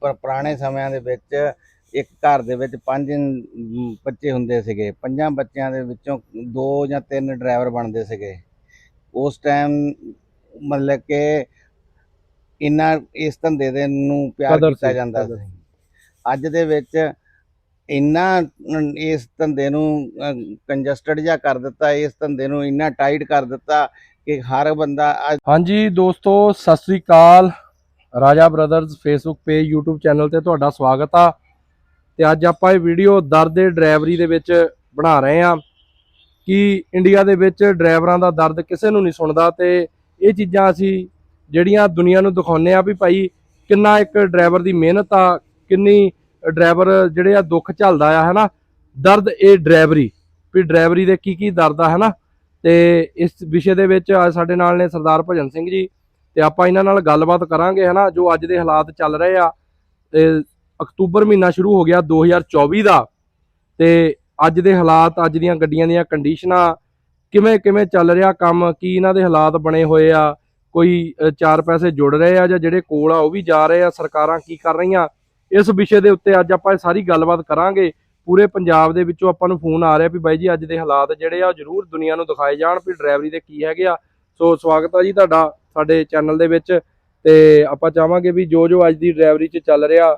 ਪਰ ਪੁਰਾਣੇ ਸਮਿਆਂ ਦੇ ਵਿੱਚ ਇੱਕ ਘਰ ਦੇ ਵਿੱਚ ਪੰਜ ਬੱਚੇ ਹੁੰਦੇ ਸੀਗੇ। ਪੰਜਾਂ ਬੱਚਿਆਂ ਦੇ ਵਿੱਚੋਂ ਦੋ ਜਾਂ ਤਿੰਨ ਡਰਾਈਵਰ ਬਣਦੇ ਸੀਗੇ। ਉਸ ਟਾਈਮ ਮਤਲਬ ਕਿ ਇੰਨਾ ਇਸ ਧੰਦੇ ਦੇ ਨੂੰ ਪਿਆਰ ਕੀਤਾ ਜਾਂਦਾ ਸੀ। ਅੱਜ ਦੇ ਵਿੱਚ ਇੰਨਾ ਇਸ ਧੰਦੇ ਨੂੰ ਕੰਜਸਟਡ ਜਿਹਾ ਕਰ ਦਿੱਤਾ ਇਸ ਧੰਦੇ ਨੂੰ ਇੰਨਾ ਟਾਈਟ ਕਰ ਦਿੱਤਾ ਕਿ ਹਰ ਬੰਦਾ ਹਾਂਜੀ ਦੋਸਤੋ ਸਤਿ ਸ੍ਰੀ ਅਕਾਲ। Raja brothers Facebook page, YouTube channel ਤੇ ਤੁਹਾਡਾ ਸਵਾਗਤ ਆ। ਤੇ ਅੱਜ ਆਪਾਂ ਇਹ ਵੀਡੀਓ ਦਰਦ ਦੇ ਡਰਾਈਵਰੀ ਦੇ ਵਿੱਚ ਬਣਾ ਰਹੇ ਆ ਕਿ ਇੰਡੀਆ ਦੇ ਵਿੱਚ ਡਰਾਈਵਰਾਂ ਦਾ ਦਰਦ ਕਿਸੇ ਨੂੰ ਨਹੀਂ ਸੁਣਦਾ ਤੇ ਇਹ ਚੀਜ਼ਾਂ ਅਸੀਂ ਜਿਹੜੀਆਂ ਦੁਨੀਆ ਨੂੰ ਦਿਖਾਉਂਦੇ ਆ ਵੀ ਭਾਈ ਕਿੰਨਾ ਇੱਕ ਡਰਾਈਵਰ ਦੀ ਮਿਹਨਤ ਆ, ਕਿੰਨੀ ਡਰਾਈਵਰ ਜਿਹੜੇ ਆ ਦੁੱਖ ਝੱਲਦਾ ਆ, ਹੈਨਾ? ਦਰਦ ਇਹ ਡਰਾਈਵਰੀ, ਵੀ ਡਰਾਈਵਰੀ ਦੇ ਕੀ ਕੀ ਦਰਦ ਆ, ਹੈਨਾ? ਤੇ ਇਸ ਵਿਸ਼ੇ ਦੇ ਵਿੱਚ ਅੱਜ ਸਾਡੇ ਨਾਲ ਨੇ ਸਰਦਾਰ ਭਜਨ ਸਿੰਘ ਜੀ ਤੇ ਆਪਾਂ ਇਹਨਾਂ ਨਾਲ ਗੱਲਬਾਤ ਕਰਾਂਗੇ, ਹਨਾ, ਜੋ ਅੱਜ ਦੇ ਹਾਲਾਤ ਚੱਲ ਰਹੇ ਆ। ਤੇ ਅਕਤੂਬਰ ਮਹੀਨਾ ਸ਼ੁਰੂ ਹੋ ਗਿਆ 2024 ਦਾ। ਤੇ ਅੱਜ ਦੇ ਹਾਲਾਤ, ਅੱਜ ਦੀਆਂ ਗੱਡੀਆਂ ਦੀਆਂ ਕੰਡੀਸ਼ਨਾਂ ਕਿਵੇਂ ਕਿਵੇਂ ਚੱਲ ਰਿਹਾ ਕੰਮ, ਕੀ ਇਹਨਾਂ ਦੇ ਹਾਲਾਤ ਬਣੇ ਹੋਏ ਆ? ਕੋਈ ਚਾਰ ਪੈਸੇ ਜੁੜ ਰਹੇ ਆ ਜਾਂ ਜਿਹੜੇ ਕੋਲ ਆ, ਉਹ ਵੀ ਜਾ ਰਹੇ ਆ, ਸਰਕਾਰਾਂ ਕੀ ਕਰ ਰਹੀਆਂ? ਇਸ ਵਿਸ਼ੇ ਦੇ ਉੱਤੇ ਅੱਜ ਆਪਾਂ ਇਹ ਸਾਰੀ ਗੱਲਬਾਤ ਕਰਾਂਗੇ। ਪੂਰੇ ਪੰਜਾਬ ਦੇ ਵਿੱਚੋਂ ਆਪਾਂ ਨੂੰ ਫੋਨ ਆ ਰਿਹਾ ਵੀ ਬਾਈ ਜੀ, ਅੱਜ ਦੇ ਹਾਲਾਤ ਜਿਹੜੇ ਆ ਜ਼ਰੂਰ ਦੁਨੀਆ ਨੂੰ ਦਿਖਾਏ ਜਾਣ ਵੀ ਡਰਾਈਵਰੀ ਦੇ ਕੀ ਹੈਗੇ ਆ। ਸੋ ਸਵਾਗਤ ਆ ਜੀ ਤੁਹਾਡਾ। ਸਾਡੇ ਚੈਨਲ ਦੇ ਵਿੱਚ ਤੇ ਆਪਾਂ ਚਾਹਾਂਗੇ ਵੀ ਜੋ ਜੋ ਅੱਜ ਦੀ ਡਰਾਈਵਰੀ 'ਚ ਚੱਲ ਰਿਹਾ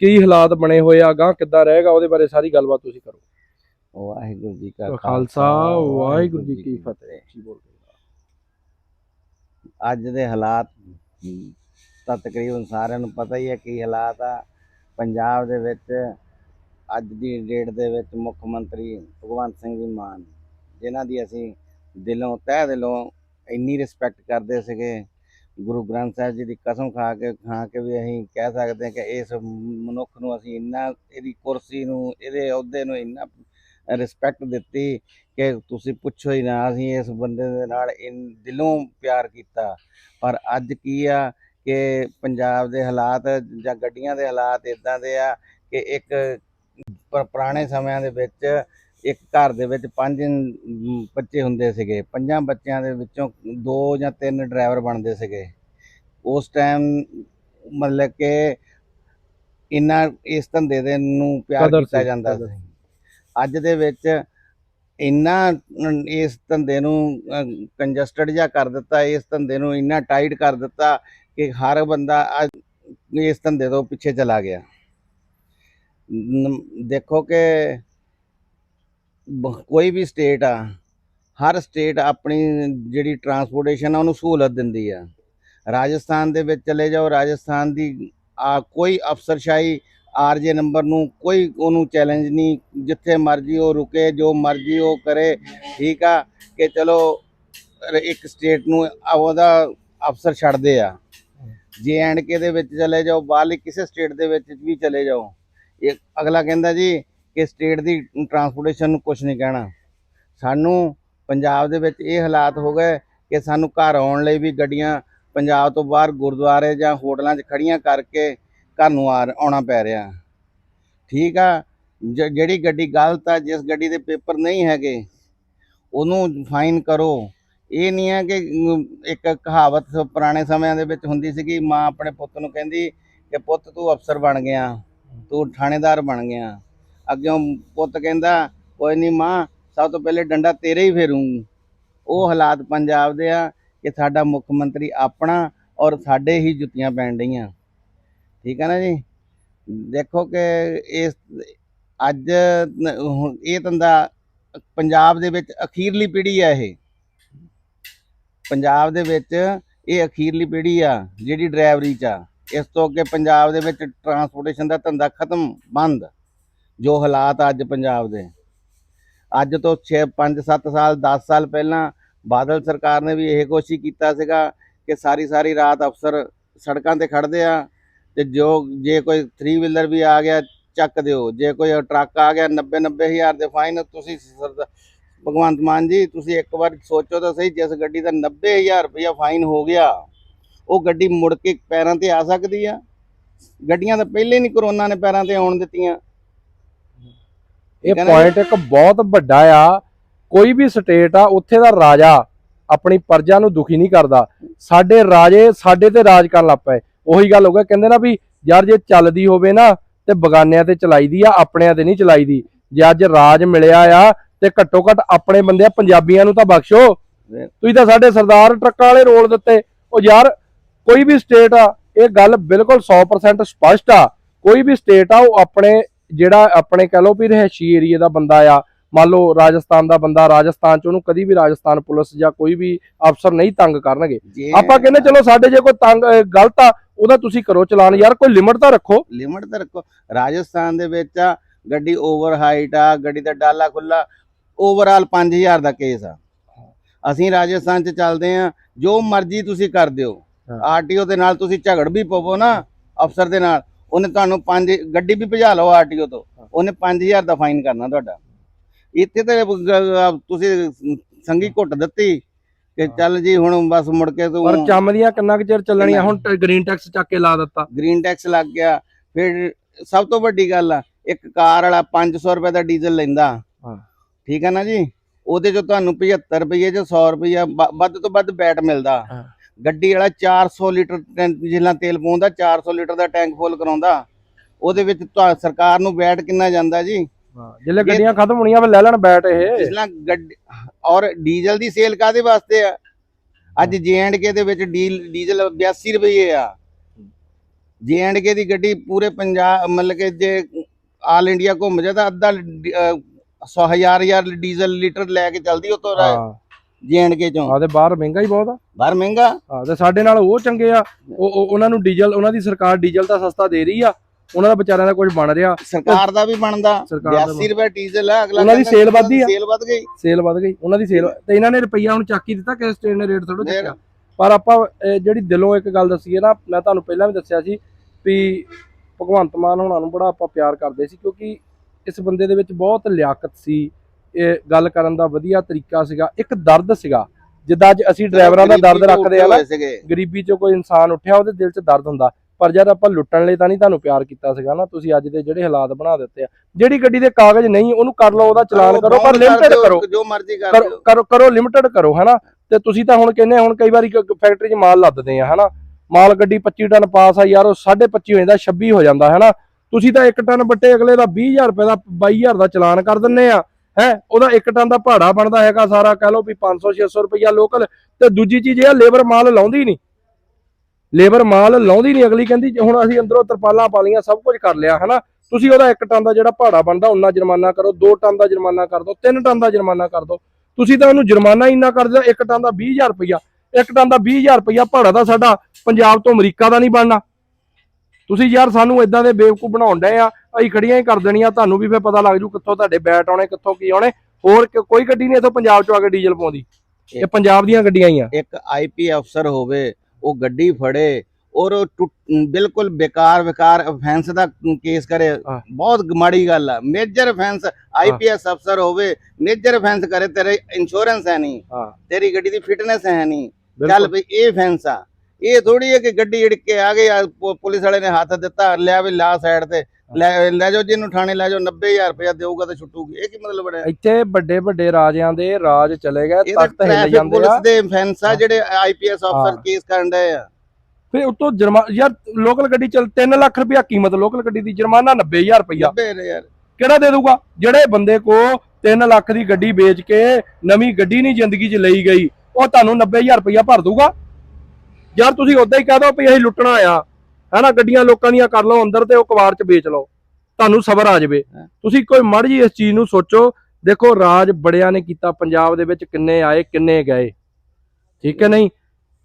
ਕੀ ਹਾਲਾਤ ਬਣੇ ਹੋਏ ਆ ਗਾਂ ਕਿੱਦਾਂ ਰਹੇਗਾ ਉਹਦੇ ਬਾਰੇ ਸਾਰੀ ਗੱਲਬਾਤ ਤੁਸੀਂ ਕਰੋ। ਵਾਹਿਗੁਰੂ ਜੀ ਕਾ ਖਾਲਸਾ ਵਾਹਿਗੁਰੂ ਜੀ ਕੀ ਫਤਿਹ ਕੀ ਬੋਲ ਰਹੇ ਅੱਜ ਦੇ ਹਾਲਾਤ ਤਾਂ ਤਕਰੀਬਨ ਸਾਰਿਆਂ ਨੂੰ ਪਤਾ ਹੀ ਹੈ ਕੀ ਹਾਲਾਤ ਆ। ਪੰਜਾਬ ਦੇ ਵਿੱਚ ਅੱਜ ਦੀ ਡੇਟ ਦੇ ਵਿੱਚ ਮੁੱਖ ਮੰਤਰੀ ਭਗਵੰਤ ਸਿੰਘ ਜੀ ਮਾਨ ਜਿਨ੍ਹਾਂ ਦੀ ਅਸੀਂ ਦਿਲੋਂ ਤਹਿ ਦਿਲੋਂ ਇੰਨੀ ਰਿਸਪੈਕਟ ਕਰਦੇ ਸੀਗੇ, ਗੁਰੂ ਗ੍ਰੰਥ ਸਾਹਿਬ ਜੀ ਦੀ ਕਸਮ ਖਾ ਕੇ ਖਾ ਕੇ ਵੀ ਅਸੀਂ ਕਹਿ ਸਕਦੇ ਹਾਂ ਕਿ ਇਸ ਮਨੁੱਖ ਨੂੰ ਅਸੀਂ ਇੰਨਾ, ਇਹਦੀ ਕੁਰਸੀ ਨੂੰ, ਇਹਦੇ ਅਹੁਦੇ ਨੂੰ ਇੰਨਾ ਰਿਸਪੈਕਟ ਦਿੱਤੀ ਕਿ ਤੁਸੀਂ ਪੁੱਛੋ ਹੀ ਨਾ, ਅਸੀਂ ਇਸ ਬੰਦੇ ਦੇ ਨਾਲ ਇਨ, ਦਿਲੋਂ ਪਿਆਰ ਕੀਤਾ। ਪਰ ਅੱਜ ਕੀ ਆ ਕਿ ਪੰਜਾਬ ਦੇ ਹਾਲਾਤ ਜਾਂ ਗੱਡੀਆਂ ਦੇ ਹਾਲਾਤ ਇਦਾਂ ਦੇ ਆ ਕਿ ਇੱਕ ਪ- ਪੁਰਾਣੇ ਸਮਿਆਂ ਦੇ ਵਿੱਚ ਇੱਕ ਘਰ ਦੇ ਵਿੱਚ ਪੰਜ ਬੱਚੇ ਹੁੰਦੇ ਸੀਗੇ। ਪੰਜਾਂ ਬੱਚਿਆਂ ਦੇ ਵਿੱਚੋਂ ਦੋ ਜਾਂ ਤਿੰਨ ਡਰਾਈਵਰ ਬਣਦੇ ਸੀਗੇ। ਉਸ ਟਾਈਮ ਮਤਲਬ ਕਿ ਇੰਨਾ ਇਸ ਧੰਦੇ ਦੇ ਨੂੰ ਪਿਆਰ ਕੀਤਾ ਜਾਂਦਾ ਸੀ। ਅੱਜ ਦੇ ਵਿੱਚ ਇੰਨਾ ਇਸ ਧੰਦੇ ਨੂੰ ਕੰਜਸਟਡ ਜਿਹਾ ਕਰ ਦਿੱਤਾ ਇਸ ਧੰਦੇ ਨੂੰ ਇੰਨਾ ਟਾਈਟ ਕਰ ਦਿੱਤਾ ਕਿ ਹਰ ਬੰਦਾ ਇਸ ਧੰਦੇ ਤੋਂ ਪਿੱਛੇ ਚਲਾ ਗਿਆ। ਦੇਖੋ ਕਿ ਕੋਈ ਵੀ ਸਟੇਟ ਆ, ਹਰ ਸਟੇਟ ਆਪਣੀ ਜਿਹੜੀ ਟਰਾਂਸਪੋਰਟੇਸ਼ਨ ਆ, ਉਹਨੂੰ ਸਹੂਲਤ ਦਿੰਦੀ ਆ। ਰਾਜਸਥਾਨ ਦੇ ਵਿੱਚ ਚਲੇ ਜਾਓ, ਰਾਜਸਥਾਨ ਦੀ, ਆ, ਕੋਈ ਅਫਸਰਸ਼ਾਹੀ ਆਰਜੇ ਨੰਬਰ ਨੂੰ ਕੋਈ ਉਹਨੂੰ ਚੈਲੰਜ ਨਹੀਂ, ਜਿੱਥੇ ਮਰਜ਼ੀ ਉਹ ਰੁਕੇ, ਜੋ ਮਰਜ਼ੀ ਉਹ ਕਰੇ, ਠੀਕ ਆ, ਕਿ ਚਲੋ ਇੱਕ ਸਟੇਟ ਨੂੰ ਉਹਦਾ ਅਫਸਰ ਛੱਡਦੇ ਆ। ਜੇ ਐਂਡ ਕੇ ਦੇ ਵਿੱਚ ਚਲੇ ਜਾਓ, ਬਾਹਰਲੀ ਕਿਸੇ ਸਟੇਟ ਦੇ ਵਿੱਚ ਵੀ ਚਲੇ ਜਾਓ। ਇਹ ਅਗਲਾ ਕਹਿੰਦਾ ਜੀ ਕਿ ਸਟੇਟ ਦੀ ਟਰਾਂਸਪੋਰਟੇਸ਼ਨ ਨੂੰ ਕੁਝ ਨਹੀਂ ਕਹਿਣਾ। ਸਾਨੂੰ ਪੰਜਾਬ ਦੇ ਵਿੱਚ ਇਹ ਹਾਲਾਤ ਹੋ ਗਏ ਕਿ ਸਾਨੂੰ ਘਰ ਆਉਣ ਲਈ ਵੀ ਗੱਡੀਆਂ ਪੰਜਾਬ ਤੋਂ ਬਾਹਰ ਗੁਰਦੁਆਰੇ ਜਾਂ ਹੋਟਲਾਂ 'ਚ ਖੜੀਆਂ ਕਰਕੇ ਘਰ ਨੂੰ ਆ ਆਉਣਾ ਪੈ ਰਿਹਾ। ਠੀਕ ਆ, ਜ- ਜਿਹੜੀ ਗੱਡੀ ਗਲਤ ਆ, ਜਿਸ ਗੱਡੀ ਦੇ ਪੇਪਰ ਨਹੀਂ ਹੈਗੇ, ਉਹਨੂੰ ਫਾਈਨ ਕਰੋ। ਇਹ ਨਹੀਂ ਹੈ ਕਿ ਇੱਕ ਕਹਾਵਤ ਪੁਰਾਣੇ ਸਮਿਆਂ ਦੇ ਵਿੱਚ ਹੁੰਦੀ ਸੀਗੀ, ਮਾਂ ਆਪਣੇ ਪੁੱਤ ਨੂੰ ਕਹਿੰਦੀ ਕਿ, ਪੁੱਤ ਤੂੰ ਅਫਸਰ ਬਣ ਗਿਆ, ਤੂੰ ਥਾਣੇਦਾਰ ਬਣ ਗਿਆ ਅੱਗਿਓਂ ਪੁੱਤ ਕਹਿੰਦਾ, ਕੋਈ ਨਹੀਂ ਮਾਂ, ਸਭ ਤੋਂ ਪਹਿਲੇ ਡੰਡਾ ਤੇਰੇ ਹੀ ਫੇਰੂ ਉਹ ਹਾਲਾਤ ਪੰਜਾਬ ਦੇ ਆ ਕਿ ਸਾਡਾ ਮੁੱਖ ਮੰਤਰੀ ਆਪਣਾ ਔਰ ਸਾਡੇ ਹੀ ਜੁੱਤੀਆਂ ਪੈਣ ਡਈਆਂ। ਠੀਕ ਹੈ ਨਾ ਜੀ? ਦੇਖੋ ਕਿ ਇਸ ਅੱਜ ਹੁਣ ਇਹ ਧੰਦਾ ਪੰਜਾਬ ਦੇ ਵਿੱਚ ਅਖੀਰਲੀ ਪੀੜ੍ਹੀ ਆ ਇਹ। ਪੰਜਾਬ ਦੇ ਵਿੱਚ ਇਹ ਅਖੀਰਲੀ ਪੀੜ੍ਹੀ ਆ ਜਿਹੜੀ ਡਰਾਈਵਰੀ ਚ ਆ। ਇਸ ਤੋਂ ਅੱਗੇ ਪੰਜਾਬ ਦੇ ਵਿੱਚ ਟਰਾਂਸਪੋਰਟੇਸ਼ਨ ਦਾ ਧੰਦਾ ਖਤਮ ਬੰਦ। ਜੋ ਹਾਲਾਤ ਅੱਜ ਪੰਜਾਬ ਦੇ। ਅੱਜ ਤੋਂ 6 5 7 ਸਾਲ 10 ਸਾਲ ਪਹਿਲਾਂ ਬਾਦਲ ਸਰਕਾਰ ਨੇ ਵੀ ਇਹ ਕੋਸ਼ਿਸ਼ ਕੀਤਾ ਸੀਗਾ ਕਿ ਸਾਰੀ ਸਾਰੀ ਰਾਤ ਅਫਸਰ ਸੜਕਾਂ ਤੇ ਖੜਦੇ ਆ ਤੇ ਜੋ, ਜੇ ਕੋਈ 3 ਵੀਲਰ ਵੀ ਆ ਗਿਆ, ਚੱਕ ਦਿਓ। ਜੇ ਕੋਈ ਟਰੱਕ ਆ ਗਿਆ 90 90 ਹਜ਼ਾਰ ਦੇ ਫਾਈਨ, ਤੁਸੀਂ ਭਗਵੰਤ ਮਾਨ ਜੀ, ਤੁਸੀਂ ਇੱਕ ਵਾਰ ਸੋਚੋ ਤਾਂ ਸਹੀ, ਜਿਸ ਗੱਡੀ ਦਾ 90000 ਰੁਪਇਆ ਫਾਈਨ ਹੋ ਗਿਆ, ਉਹ ਗੱਡੀ ਮੁੜ ਕੇ ਪੈਰਾਂ ਤੇ ਆ ਸਕਦੀ ਆ। ਗੱਡੀਆਂ ਤਾਂ ਪਹਿਲੇ ਨਹੀਂ, ਕਰੋਨਾ ਨੇ ਪੈਰਾਂ ਤੇ ਆਉਣ ਦਿੱਤੀਆਂ। ਇਹ ਪੁਆਇੰਟ ਇੱਕ ਬਹੁਤ ਵੱਡਾ ਆ। ਕੋਈ ਵੀ ਸਟੇਟ ਆ ਉੱਥੇ ਦਾ ਰਾਜਾ ਆਪਣੀ ਪ੍ਰਜਾ ਨੂੰ ਦੁਖੀ ਨਹੀਂ ਕਰਦਾ। ਸਾਡੇ ਰਾਜੇ ਸਾਡੇ ਤੇ ਰਾਜ ਕਰਨ ਲੱਗ ਪਏ। ਉਹੀ ਗੱਲ ਹੋ ਗਿਆ ਕਹਿੰਦੇ ਨਾ ਵੀ ਯਾਰ ਜੇ ਚੱਲਦੀ ਹੋਵੇ ਨਾ ਤੇ ਬਗਾਨਿਆਂ ਤੇ ਚਲਾਈਦੀ ਆ ਆਪਣਿਆਂ ਤੇ ਨਹੀਂ ਚਲਾਈਦੀ। ਜੇ ਅੱਜ ਰਾਜ ਮਿਲਿਆ ਆ ਤੇ ਘੱਟੋ ਘੱਟ ਆਪਣੇ ਬੰਦੇ ਪੰਜਾਬੀਆਂ ਨੂੰ ਤਾਂ ਬਖਸ਼ੋ। ਤੁਸੀਂ ਤਾਂ ਸਾਡੇ ਸਰਦਾਰ ਟਰੱਕਾਂ ਵਾਲੇ ਰੋਲ ਦਿੱਤੇ। ਉਹ ਯਾਰ ਕੋਈ ਵੀ ਸਟੇਟ ਆ ਇਹ ਗੱਲ ਬਿਲਕੁਲ 100% ਸਪਸ਼ਟ ਆ। ਕੋਈ ਵੀ ਸਟੇਟ ਆ ਉਹ ਆਪਣੇ ਜਿਹੜਾ ਆਪਣੇ ਕਹ ਲਓ ਵੀ ਰਹਿਸ਼ੀ ਏਰੀਏ ਦਾ ਬੰਦਾ ਆ ਮੰਨ ਲਓ ਰਾਜਸਥਾਨ ਦਾ ਬੰਦਾ ਰਾਜਸਥਾਨ ਚ ਉਹਨੂੰ ਕਦੀ ਵੀ ਰਾਜਸਥਾਨ ਪੁਲਿਸ ਜਾਂ ਕੋਈ ਵੀ ਅਫਸਰ ਨਹੀਂ ਤੰਗ ਕਰਨਗੇ। ਆਪਾਂ ਕਹਿੰਦੇ ਚਲੋ ਸਾਡੇ ਜੇ ਕੋਈ ਤੰਗ ਗਲਤ ਆ ਉਹਦਾ ਤੁਸੀਂ ਕਰੋ ਚਲਾਨ। ਯਾਰ ਕੋਈ ਲਿਮਟ ਤਾਂ ਰੱਖੋ। ਲਿਮਟ ਤੇ ਰੱਖੋ। ਰਾਜਸਥਾਨ ਦੇ ਵਿੱਚ ਆ ਗੱਡੀ ਓਵਰ ਹਾਈਟ ਆ ਗੱਡੀ ਦਾ ਡਾਲਾ ਖੁੱਲਾ ਓਵਰਆਲ 5000 ਦਾ ਕੇਸ ਆ। ਅਸੀਂ ਰਾਜਸਥਾਨ ਚ ਚੱਲਦੇ ਆ ਜੋ ਮਰਜ਼ੀ ਤੁਸੀਂ ਕਰ ਦਿਓ। ਆਰਟੀਓ ਦੇ ਨਾਲ ਤੁਸੀਂ ਝਗੜ ਵੀ ਪਵੋ ਨਾ ਅਫਸਰ ਦੇ ਨਾਲ। ਉਹਨੇ ਤੁਹਾਨੂੰ ਪੰਜ ਗੱਡੀ ਵੀ ਭਜਾ ਲਓ ਆਰਟੀਓ ਤੋਂ। ਉਹਨੇ 5000 ਦਾ ਫਾਈਨ ਕਰਨਾ ਤੁਹਾਡਾ। ਇੱਥੇ ਤੇ ਤੁਸੀਂ ਸੰਗੀ ਘੁੱਟ ਦਿੱਤੀ ਕਿ ਚੱਲ ਜੀ ਹੁਣ ਬਸ ਮੁੜ ਕੇ ਪਰ ਤੂੰ ਚੰਮ ਦੀਆਂ ਕਿੰਨਾ ਕੁ ਚਿਰ ਚੱਲਣੀਆਂ? ਹੁਣ ਗ੍ਰੀਨ ਟੈਕਸ ਚੱਕ ਕੇ ਲਾ ਦਿੱਤਾ। ਗ੍ਰੀਨ ਟੈਕਸ ਲੱਗ ਗਿਆ। ਫਿਰ ਸਭ ਤੋਂ ਵੱਡੀ ਗੱਲ ਆ ਇੱਕ ਕਾਰ ਵਾਲਾ 500 ਰੁਪਏ ਦਾ ਡੀਜ਼ਲ ਲੈਂਦਾ। ਠੀਕ ਹੈ ਨਾ ਜੀ? ਉਹਦੇ ਚ ਤੁਹਾਨੂੰ 75 ਰੁਪਏ ਚ 100 ਰੁਪਏ ਵੱਧ ਤੋਂ ਵੱਧ ਬੈਟ ਮਿਲਦਾ। ਗੱਡੀ ਵਾਲਾ 400 ਲੀਟਰ ਜਿੰਨਾ ਤੇਲ ਪਾਉਂਦਾ 400 ਲੀਟਰ ਦਾ ਟੈਂਕ ਫੁੱਲ ਕਰਾਉਂਦਾ। ਉਹਦੇ ਵਿੱਚ ਸਰਕਾਰ ਨੂੰ ਬੈਟ ਕਿੰਨਾ ਜਾਂਦਾ ਜੀ? ਜਿੱਲੇ ਗੱਡੀਆਂ ਖਤਮ ਹੋਣੀਆਂ ਲੈ ਲੈਣ ਬੈਟ ਇਹ। ਜਿਸਲਾ ਗੱਡੀ ਔਰ ਡੀਜ਼ਲ ਦੀ ਸੇਲ ਕਾਦੇ ਵਾਸਤੇ ਆ? ਅੱਜ ਕੇ ਦੇ ਵਿੱਚ ਡੀਲ ਡੀਜ਼ਲ 82 ਰੁਪਏ ਆ। ਕੇ ਦੀ ਗੱਡੀ ਪੂਰੇ ਪੰਜਾਬ ਮਤਲਬ ਕਿ ਜੇ ਆਲ ਇੰਡੀਆ ਘੁੰਮ ਜਾ ਤਾਂ ਅੱਧਾ 100 ਹਜ਼ਾਰ ਹਜ਼ਾਰ ਡੀਜ਼ਲ ਲੀਟਰ ਲੈ ਕੇ ਚੱਲਦੀ ਉਹ ਤੋਂ ਹਾਂ ਕੇ ਚੋਂ। ਆ ਤੇ ਬਾਹਰ ਮਹਿੰਗਾ ਹੀ ਬਹੁਤ ਆ। ਬਾਹਰ ਮਹਿੰਗਾ? ਹਾਂ ਤੇ ਸਾਡੇ ਨਾਲ ਉਹ ਚੰਗੇ ਆ। ਉਹ ਉਹ- ਉਹਨਾਂ ਨੂੰ ਡੀਜ਼ਲ ਉਹਨਾਂ ਦੀ ਸਰਕਾਰ ਡੀਜ਼ਲ ਤਾਂ ਸਸਤਾ ਦੇ ਰਹੀ ਆ। ਉਹਨਾਂ ਦਾ ਵਿਚਾਰਿਆਂ ਦਾ ਕੁਝ ਬਣ ਰਿਹਾ। ਸਰਕਾਰ ਦਾ ਵੀ ਬਣਦਾ। ਸਰਕਾਰ ਦਾ 82 ਰੁਪਏ ਡੀਜ਼ਲ ਆ ਅਗਲਾ ਉਹਨਾਂ ਦੀ sale ਵੱਧਦੀ ਆ। ਸੇਲ ਵੱਧ ਗਈ। ਸੇਲ ਵਧ ਗਈ। ਉਹਨਾਂ ਦੀ ਸੇਲ ਤੇ ਇਹਨਾਂ ਨੇ ਰੁਪਈਆ ਹੁਣ ਚੱਕ ਹੀ ਦਿੱਤਾ ਕਿਸੇ ਸਟੇਟ ਨੇ ਰੇਟ ਥੋੜਾ? ਚੱਕਿਆ। ਪਰ ਆਪਾਂ ਜਿਹੜੀ ਦਿਲੋਂ ਇੱਕ ਗੱਲ ਦੱਸੀਏ ਨਾ ਮੈਂ ਤੁਹਾਨੂੰ ਪਹਿਲਾਂ ਵੀ ਦੱਸਿਆ ਸੀ ਵੀ ਭਗਵੰਤ ਮਾਨ ਹੋਣਾ ਨੂੰ ਬੜਾ ਆਪਾਂ ਪਿਆਰ ਕਰਦੇ ਸੀ ਕਿਉਂਕਿ ਇਸ ਬੰਦੇ ਦੇ ਵਿੱਚ ਬਹੁਤ ਲਿਆਕਤ ਸੀ। ਇਹ ਗੱਲ ਕਰਨ ਦਾ ਵਧੀਆ ਤਰੀਕਾ ਸੀਗਾ ਇੱਕ ਦਰਦ ਸੀਗਾ ਜਿੱਦਾਂ ਅੱਜ ਅਸੀਂ ਡਰਾਈਵਰਾਂ ਦਾ ਦਰਦ ਰੱਖਦੇ ਆ ਨਾ ਗਰੀਬੀ 'ਚ ਕੋਈ ਇਨਸਾਨ ਉੱਠਿਆ ਉਹਦੇ ਦਿਲ 'ਚ ਦਰਦ ਹੁੰਦਾ ਪਰ ਜਦ ਆਪਾਂ ਲੁੱਟਣ ਲਈ ਤਾਂ ਨਹੀਂ ਤੁਹਾਨੂੰ ਪਿਆਰ ਕੀਤਾ ਸੀਗਾ ਨਾ ਤੁਸੀਂ ਅੱਜ ਦੇ ਜਿਹੜੇ ਹਾਲਾਤ ਬਣਾ ਦਿੱਤੇ ਆ ਜਿਹੜੀ ਗੱਡੀ ਦੇ ਕਾਗਜ਼ ਨਹੀਂ ਉਹਨੂੰ ਕਰ ਲਓ ਉਹਦਾ ਚਲਾਨ ਕਰੋ ਪਰ ਲਿਮਟਿਡ ਕਰੋ ਜੋ ਮਰਜ਼ੀ ਕਰ ਕਰੋ ਦਿਓ। ਕਰੋ ਕਰੋ ਲਿਮਟਿਡ ਕਰੋ ਹਨਾ? ਤੇ ਤੁਸੀਂ ਤਾਂ ਹੁਣ ਕਹਿੰਦੇ ਹੁਣ ਕਈ ਵਾਰੀ ਫੈਕਟਰੀ 'ਚ ਮਾਲ ਲੱਦਦੇ ਆ ਹਨਾ? ਮਾਲ ਗੱਡੀ 25 ਟਨ ਪਾਸ ਆ ਯਾਰ ਉਹ 25.5 ਹੋ ਜਾਂਦਾ 26 ਹੋ ਜਾਂਦਾ ਹਨਾ? ਤੁਸੀਂ ਤਾਂ 1 ਟਨ ਬੱਟੇ ਅਗਲੇ ਦਾ 20000 ਰੁਪਏ ਦਾ 22000 ਦਾ ਚਲਾਨ ਕਰ ਦਿੰਨੇ ਆ। ਹੈ, ਉਹਦਾ 1 ਟਨ ਦਾ ਭਾੜਾ ਬਣਦਾ ਹੈਗਾ ਸਾਰਾ, ਕਹ ਲਓ ਵੀ 500 600 ਰੁਪਇਆ ਲੋਕਲ ਤੇ ਦੂਜੀ ਚੀਜ਼ ਇਹ ਆ ਲੇਬਰ ਮਾਲ ਲਾਉਂਦੀ ਨਹੀਂ। ਲੇਬਰ ਮਾਲ ਲਾਉਂਦੀ ਨਹੀਂ, ਅਗਲੀ ਕਹਿੰਦੀ ਹੁਣ ਅਸੀਂ ਅੰਦਰੋਂ ਤਰਪਾਲਾਂ ਪਾਲੀਆਂ, ਸਭ ਕੁਝ ਕਰ ਲਿਆ, ਹਨਾ? ਤੁਸੀਂ ਉਹਦਾ 1 ਟਨ ਦਾ ਜਿਹੜਾ ਭਾੜਾ ਬਣਦਾ ਉਹਨਾਂ ਜੁਰਮਾਨਾ ਕਰੋ 2 ਟਨ ਦਾ ਜੁਰਮਾਨਾ ਕਰ ਦਿਓ 3 ਟਨ ਦਾ ਜੁਰਮਾਨਾ ਕਰ ਦਿਓ ਤੁਸੀਂ ਤਾਂ ਉਹਨੂੰ ਜੁਰਮਾਨਾ ਹੀ ਇੰਨਾ ਕਰ ਦਿਓ 1 ਟਨ ਦਾ 20000 ਰੁਪਇਆ 1 ਟਨ ਦਾ 20000 ਰੁਪਇਆ ਭਾੜਾ ਦਾ ਸਾਡਾ ਪੰਜਾਬ ਤੋਂ ਅਮਰੀਕਾ ਦਾ ਨਹੀਂ ਬਣਨਾ। ਤੁਸੀਂ ਯਾਰ ਸਾਨੂੰ ਇਦਾਂ ਦੇ ਬੇਵਕੂਫ ਬਣਾਉਣ ਡਏ ਆ ਅਸੀਂ ਖੜੀਆਂ ਹੀ ਕਰ ਦੇਣੀਆਂ ਤੁਹਾਨੂੰ ਵੀ ਫੇਰ ਪਤਾ ਲੱਗ ਜੂ ਕਿੱਥੋਂ ਤੁਹਾਡੇ ਬੈਟ ਆਉਣੇ ਕਿੱਥੋਂ ਕੀ ਆਉਣੇ ਹੋਰ ਕੋਈ ਗੱਡੀ ਨਹੀਂ ਇਥੋਂ ਪੰਜਾਬ ਚੋਂ ਆ ਕੇ ਡੀਜ਼ਲ ਪਾਉਂਦੀ ਇਹ ਪੰਜਾਬ ਦੀਆਂ ਗੱਡੀਆਂ ਹੀ ਆ। ਇੱਕ ਆਈਪੀ ਅਫਸਰ ਹੋਵੇ ਉਹ ਗੱਡੀ ਫੜੇ ਔਰ ਉਹ ਬਿਲਕੁਲ ਬੇਕਾਰ ਬੇਕਾਰ ਅਫੈਂਸ ਦਾ ਕੇਸ ਕਰੇ। ਬਹੁਤ ਮਾੜੀ ਗੱਲ ਆ। ਮੇਜਰ ਅਫੈਂਸ ਆਈਪੀਐਸ ਅਫਸਰ ਹੋਵੇ ਮੇਜਰ ਅਫੈਂਸ ਕਰੇ ਤੇਰੇ ਇੰਸ਼ੋਰੈਂਸ ਹੈ ਨਹੀਂ ਤੇਰੀ ਗੱਡੀ ਦੀ ਫਿਟਨੈਸ ਹੈ ਨਹੀਂ। ਚੱਲ ਬਈ ਇਹ ਫੈਂਸ ਆ। ਇਹ ਥੋੜੀ ਹੈ ਕਿ ਗੱਡੀ ਝਿੜਕ ਕੇ ਆ ਗਈ ਪੁਲਿਸ ਵਾਲੇ ਨੇ ਹੱਥ ਦਿੱਤਾ ਲਿਆ ਵੀ ਲਾ ਸਾਈਡ ਤੇ। ਲੈ ਲੈ ਜਾਓ ਜਿਹਨੂੰ ਥਾਣੇ ਲੈ ਜਾਓ 90000 ਰੁਪਇਆ ਦੇਊਗਾ ਤਾਂ ਛੁੱਟੂਗੀ। ਇਹ ਕੀ ਮਤਲਬ ਬਣਿਆ ਇੱਥੇ ਵੱਡੇ ਵੱਡੇ ਰਾਜਿਆਂ ਦੇ ਰਾਜ ਚਲੇ ਗਏ ਤਖਤ ਹਿੱਲ ਜਾਂਦੇ ਆ। ਪੁਲਿਸ ਦੇ ਫੈਂਸ ਆ। ਜਿਹੜੇ ਆਈਪੀਐਸ ਅਫਸਰ। ਕੇਸ ਕਰਨ ਡਏ ਆ। ਫੇ ਉਤੋਂ ਜੁਰਮਾ ਯਾਰ ਲੋਕਲ ਗੱਡੀ ਚੱਲ 3 ਲੱਖ ਰੁਪਇਆ ਕੀਮਤ ਲੋਕਲ ਗੱਡੀ ਦੀ ਜੁਰਮਾਨਾ 90000 ਰੁਪਇਆ। ਲੱਭੇ ਨੇ ਯਾਰ ਕਿਹੜਾ ਦੇ ਦੂਗਾ ਜਿਹੜੇ ਬੰਦੇ ਕੋ 3 ਲੱਖ ਦੀ ਗੱਡੀ ਵੇਚ ਕੇ ਨਵੀਂ ਗੱਡੀ ਨਹੀਂ ਜ਼ਿੰਦਗੀ 'ਚ ਲਈ ਗਈ ਉਹ ਤੁਹਾਨੂੰ 90000 ਰੁਪਇਆ ਭਰ ਦੂਗਾ ਯਾਰ ਤੁਸੀਂ ਉਦਾਂ ਹੀ ਕਹਿ ਦੋ ਵੀ ਅਸੀਂ ਲੁੱਟਣਾ ਆ ਹੈਨਾ ਗੱਡੀਆਂ ਲੋਕਾਂ ਦੀਆਂ ਕਰ ਲਓ ਅੰਦਰ ਤੇ ਉਹ ਕਬਾੜ 'ਚ ਵੇਚ ਲਓ। ਤੁਹਾਨੂੰ ਸਬਰ ਆ ਜਾਵੇ। ਹਾਂ। ਤੁਸੀਂ ਕੋਈ ਮੜ ਜੀ ਇਸ ਚੀਜ਼ ਨੂੰ ਸੋਚੋ ਦੇਖੋ ਰਾਜ ਬੜਿਆਂ ਨੇ ਕੀਤਾ ਪੰਜਾਬ ਦੇ ਵਿੱਚ ਕਿੰਨੇ ਆਏ ਕਿੰਨੇ ਗਏ। ਠੀਕ ਹੈ ਨਹੀਂ?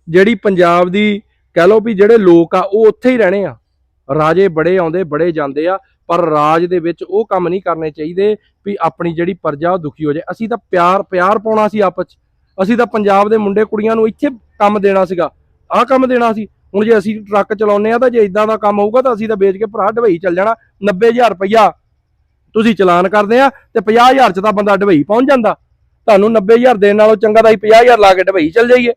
ਜਿਹੜੀ ਪੰਜਾਬ ਦੀ ਕਹਿ ਲਓ ਵੀ ਜਿਹੜੇ ਲੋਕ ਆ ਉਹ ਉੱਥੇ ਹੀ ਰਹਿਣੇ ਆ। ਰਾਜੇ ਬੜੇ ਆਉਂਦੇ ਬੜੇ ਜਾਂਦੇ ਆ ਪਰ ਰਾਜ ਦੇ ਵਿੱਚ ਉਹ ਕੰਮ ਨਹੀਂ ਕਰਨੇ ਚਾਹੀਦੇ ਵੀ ਆਪਣੀ ਜਿਹੜੀ ਪ੍ਰਜਾ ਉਹ ਦੁਖੀ ਹੋ ਜਾਏ। ਅਸੀਂ ਤਾਂ ਪਿਆਰ ਪਿਆਰ ਪਾਉਣਾ ਸੀ ਆਪਸ ਅਸੀਂ ਤਾਂ ਪੰਜਾਬ ਦੇ ਮੁੰਡੇ ਕੁੜੀਆਂ ਨੂੰ ਇੱਥੇ ਕੰਮ ਦੇਣਾ ਸੀਗਾ। ਆਹ ਕੰਮ ਦੇਣਾ ਸੀ। ਹੁਣ ਜੇ ਅਸੀਂ ਟਰੱਕ ਚਲਾਉਂਦੇ ਆ ਤਾਂ ਜੇ ਇਦਾਂ ਦਾ ਕੰਮ ਹੋਊਗਾ ਤਾਂ ਅਸੀਂ ਤਾਂ ਵੇਚ ਕੇ ਭਰਾ ਢਵਈ ਚੱਲ ਜਾਣਾ। 90000 ਰੁਪਈਆ ਤੁਸੀਂ ਚਲਾਨ ਕਰਦੇ ਆ ਤੇ 50000 ਚ ਤਾਂ ਬੰਦਾ ਢਵਈ ਪਹੁੰਚ ਜਾਂਦਾ। ਤੁਹਾਨੂੰ 90000 ਦੇਣ ਨਾਲੋਂ ਚੰਗਾ ਤਾਂ ਅਸੀਂ 50000 ਲਾ ਕੇ ਢਵਈ ਚੱਲ ਜਾਈਏ।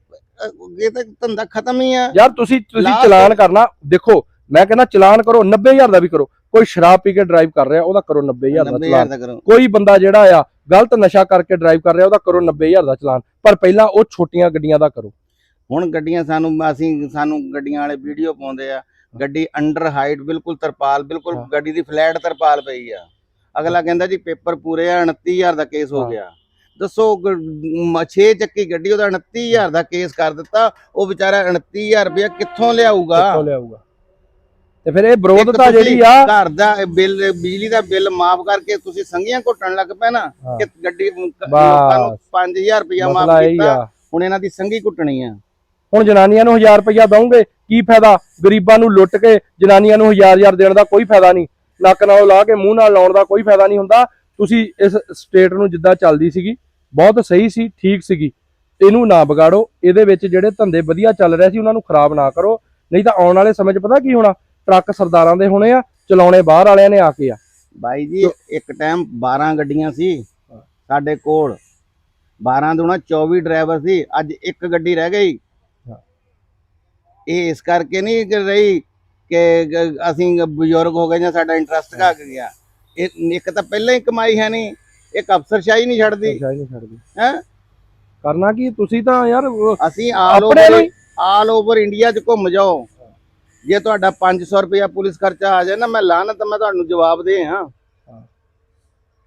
ਇਹ ਤਾਂ ਧੰਦਾ ਖਤਮ ਹੀ ਆ। ਯਾਰ ਤੁਸੀਂ ਤੁਸੀਂ ਚਲਾਨ ਕਰਨਾ। ਦੇਖੋ ਮੈਂ ਕਹਿੰਦਾ ਚਲਾਨ ਕਰੋ 90000 ਦਾ ਵੀ ਕਰੋ। ਕੋਈ ਸ਼ਰਾਬ ਪੀ ਕੇ ਡਰਾਈਵ ਕਰ ਰਿਹਾ ਉਹਦਾ ਕਰੋ 90000 ਦਾ 90000 ਚਲਾਨ। ਕੋਈ ਬੰਦਾ ਜਿਹੜਾ ਆ ਗਲਤ ਨਸ਼ਾ ਕਰਕੇ ਡਰਾਈਵ ਕਰ ਰਿਹਾ ਉਹਦਾ ਕਰੋ 90000 ਦਾ ਚਲਾਨ। ਪਰ ਪਹਿਲਾਂ ਉਹ ਛੋਟੀਆਂ ਗੱਡੀਆਂ ਦਾ ਕਰੋ। ਹੁਣ ਗੱਡੀਆਂ ਸਾਨੂੰ ਅਸੀਂ ਸਾਨੂੰ ਗੱਡੀਆਂ ਵਾਲੇ ਵੀਡੀਓ ਪਾਉਂਦੇ ਆ ਗੱਡੀ ਅੰਡਰ ਹਾਈਟ ਬਿਲਕੁਲ ਤਰਪਾਲ ਬਿਲਕੁਲ। ਗੱਡੀ ਦੀ ਫਲੈਟ ਤਰਪਾਲ ਪਈ ਆ ਅਗਲਾ ਕਹਿੰਦਾ ਜੀ ਪੇਪਰ ਪੂਰੇ ਆ 29000 ਦਾ ਕੇਸ ਹੋ। ਗਿਆ ਦੱਸੋ 6 ਚੱਕੀ ਗੱਡੀ ਉਹਦਾ 29000 ਦਾ ਕੇਸ ਕਰ ਦਿੱਤਾ ਉਹ ਵਿਚਾਰਾ 29000 ਰੁਪਇਆ ਕਿੱਥੋਂ ਲਿਆਊਗਾ ਕਿੱਥੋਂ ਲਿਆਊਗਾ ਤੇ ਫਿਰ ਇਹ ਵਿਰੋਧਤਾ ਜਿਹੜੀ ਆ ਘਰ ਦਾ ਬਿੱਲ ਬਿਜਲੀ ਦਾ ਬਿੱਲ ਮਾਫ ਕਰਕੇ ਤੁਸੀਂ ਸੰਗੀਆਂ ਘੁੱਟਣ ਲੱਗ ਪਏ ਨਾ। ਕਿ ਗੱਡੀ ਲੋਕਾਂ ਨੂੰ ਬਸ। 5000 ਰੁਪਇਆ ਮਾਫ ਕੀਤਾ ਹੁਣ ਇਹਨਾਂ ਦੀ ਸੰਗੀ ਘੁੱਟਣੀ ਆ ਹੁਣ ਜਨਾਨੀਆਂ ਨੂੰ 1000 ਰੁਪਇਆ ਦਵੋਗੇ ਕੀ ਫਾਇਦਾ? ਗਰੀਬਾਂ ਨੂੰ ਲੁੱਟ ਕੇ ਜਨਾਨੀਆਂ ਨੂੰ 1000 1000 ਦੇਣ ਦਾ ਕੋਈ ਫਾਇਦਾ ਨਹੀਂ। ਨੱਕ ਨਾਲ ਲਾ ਕੇ ਮੂੰਹ ਨਾਲ ਲਾਉਣ ਦਾ ਕੋਈ ਫਾਇਦਾ ਨਹੀਂ ਹੁੰਦਾ। ਤੁਸੀਂ ਇਸ ਸਟੇਟ ਨੂੰ ਜਿੱਦਾਂ ਚੱਲਦੀ ਸੀਗੀ ਬਹੁਤ ਸਹੀ ਸੀ ਠੀਕ ਸੀਗੀ। ਇਹਨੂੰ ਨਾ ਵਿਗਾੜੋ ਇਹਦੇ ਵਿੱਚ ਜਿਹੜੇ ਧੰਦੇ ਵਧੀਆ ਚੱਲ ਰਹੇ ਸੀ ਉਹਨਾਂ ਨੂੰ ਖਰਾਬ ਨਾ ਕਰੋ। ਨਹੀਂ ਤਾਂ ਆਉਣ ਵਾਲੇ ਸਮੇਂ 'ਚ ਪਤਾ ਕੀ ਹੋਣਾ? ਟਰੱਕ ਸਰਦਾਰਾਂ ਦੇ ਹੋਣੇ ਆ ਚਲਾਉਣੇ ਬਾਹਰ ਵਾਲਿਆਂ ਨੇ ਆ ਕੇ ਆ। ਬਾਈ ਜੀ ਇੱਕ ਟਾਈਮ 12 ਗੱਡੀਆਂ ਸੀ ਸਾਡੇ ਕੋਲ। 12 ਦੁਣਾ 24 ਡਰਾਈਵਰ ਸੀ ਅੱਜ ਇੱਕ ਗੱਡੀ ਰਹਿ ਗਈ। ਇਹ ਇਸ ਕਰਕੇ ਨਹੀਂ ਕਿ ਰਹੀ ਕਿ ਅਸੀਂ ਬਜ਼ੁਰਗ ਹੋ ਗਏ ਜਾਂ ਸਾਡਾ ਇੰਟਰਸਟ ਘੱਟ ਗਿਆ। ਇਹ ਇੱਕ ਤਾਂ ਪਹਿਲਾਂ ਹੀ ਕਮਾਈ ਹੈ ਨਹੀਂ ਇੱਕ ਅਫਸਰਸ਼ਾਹੀ ਨਹੀਂ ਛੱਡਦੀ। ਇਹ ਨਹੀਂ ਛੱਡਦੀ। ਹੈ? ਕਰਨਾ ਕੀ ਤੁਸੀਂ ਤਾਂ ਯਾਰ ਅਸੀਂ all over all over India 'ਚ ਘੁੰਮ ਜਾਓ। ਜੇ ਤੁਹਾਡਾ 500 ਰੁਪਇਆ ਪੁਲਿਸ ਖਰਚਾ ਆ ਜਾਏ ਨਾ ਮੈਂ ਲਾਣਾ ਤਾਂ ਮੈਂ ਤੁਹਾਨੂੰ ਜਵਾਬ ਦੇ ਹਾਂ।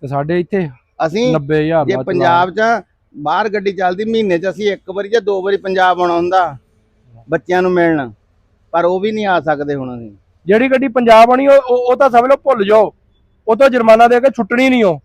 ਤੇ ਸਾਡੇ ਇੱਥੇ ਅਸੀਂ 90000 ਜੇ ਪੰਜਾਬ 'ਚ ਬਾਹਰ ਗੱਡੀ ਚੱਲਦੀ ਮਹੀਨੇ 'ਚ ਅਸੀਂ ਇੱਕ ਵਾਰੀ ਜਾਂ ਦੋ ਵਾਰੀ ਪੰਜਾਬ ਆਉਣਾ ਹੁੰਦਾ। ਬੱਚਿਆਂ ਨੂੰ ਮਿਲਣ। ਪਰ ਉਹ ਵੀ ਨਹੀਂ ਆ ਸਕਦੇ ਹੁਣ ਅਸੀਂ। ਜਿਹੜੀ ਗੱਡੀ ਪੰਜਾਬ ਆਣੀ ਉਹ ਉਹ ਤਾਂ ਸਮਝ ਲਓ ਭੁੱਲ ਜਾਓ। ਉਹ ਤੋਂ ਜੁਰਮਾਨਾ ਦੇ ਕੇ ਛੁੱਟਣੀ ਨਹੀਂ ਉਹ।